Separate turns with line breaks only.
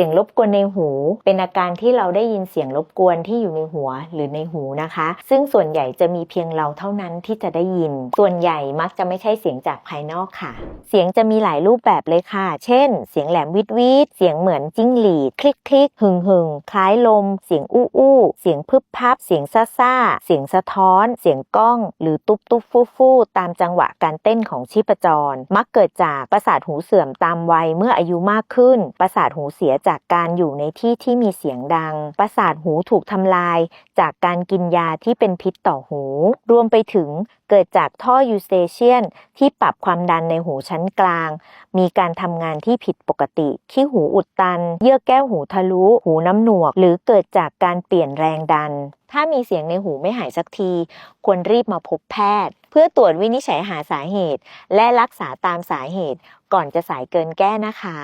สียงรบกวนในหู เป็นอาการที่เราได้ยินเสียงรบกวนที่อยู่ในหัวหรือในหูนะคะ ซึ่งส่วนใหญ่จะมีเพียงเราเท่านั้นที่จะได้ยิน ส่วนใหญ่มักจะไม่ใช่เสียงจากภายนอกค่ะ เสียงจะมีหลายรูปแบบเลยค่ะ เช่น เสียงแหลมวิดวิดเสียงเหมือนจิ้งหรีด คลิกคลิกหึงหึงคล้ายลม เสียงอู้อู้เสียงพึบพับ เสียงซ่าซ่าเสียงสะท้อน เสียงก้อง หรือตุ๊บตุ๊บฟู่ฟู่ตามจังหวะการเต้นของชีพจร มักเกิดจากประสาทหูเสื่อมตามวัยเมื่ออายุมากขึ้น ประสาทหูเสียจากการอยู่ในที่ที่มีเสียงดัง ประสาทหูถูกทำลาย จากการกินยาที่เป็นพิษต่อหู รวมไปถึงเกิดจากท่อยูสเตเชียนที่ปรับความดันในหูชั้นกลาง มีการทำงานที่ผิดปกติ ขี้หูอุดตัน เยื่อแก้วหูทะลุ หูน้ำหนวก หรือเกิดจากการเปลี่ยนแรงดัน ถ้ามีเสียงในหูไม่หายสักที ควรรีบมาพบแพทย์ เพื่อตรวจวินิจฉัยหาสาเหตุ และรักษาตามสาเหตุ ก่อนจะสายเกินแก้นะคะ